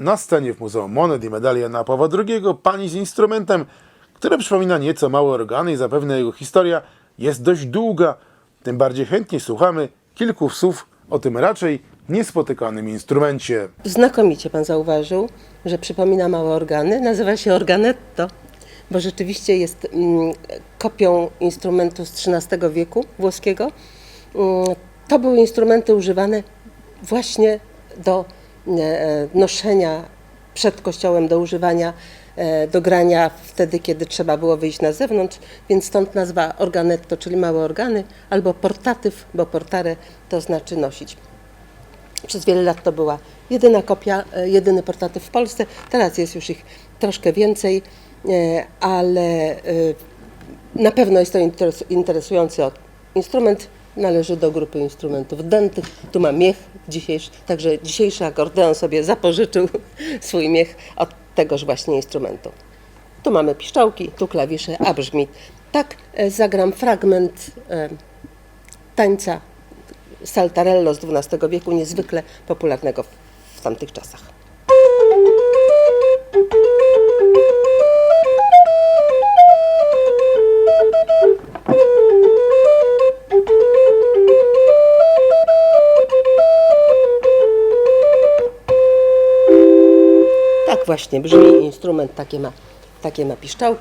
na scenie w Muzeum Monet i Medali Jana Pawła II pani z instrumentem, który przypomina nieco małe organy i zapewne jego historia jest dość długa. Tym bardziej chętnie słuchamy kilku słów o tym raczej niespotykanym instrumencie. Znakomicie pan zauważył, że przypomina małe organy. Nazywa się organetto, bo rzeczywiście jest mm, kopią instrumentu z XIII wieku włoskiego. Mm, to były instrumenty używane właśnie do noszenia przed kościołem, do używania, e, do grania wtedy, kiedy trzeba było wyjść na zewnątrz, więc stąd nazwa organetto, czyli małe organy, albo portatyw, bo portare to znaczy nosić. Przez wiele lat to była jedyna kopia, e, jedyny portatyw w Polsce. Teraz jest już ich troszkę więcej, e, ale e, na pewno jest to interes- interesujący instrument. Należy do grupy instrumentów dętych. Tu ma miech dzisiejszy, także dzisiejszy akordeon sobie zapożyczył swój miech od tegoż właśnie instrumentu. Tu mamy piszczałki, tu klawisze, a brzmi. Tak e, zagram fragment e, tańca saltarello z XII wieku, niezwykle popularnego w, w tamtych czasach. Tak właśnie brzmi instrument, takie ma, takie ma piszczałki.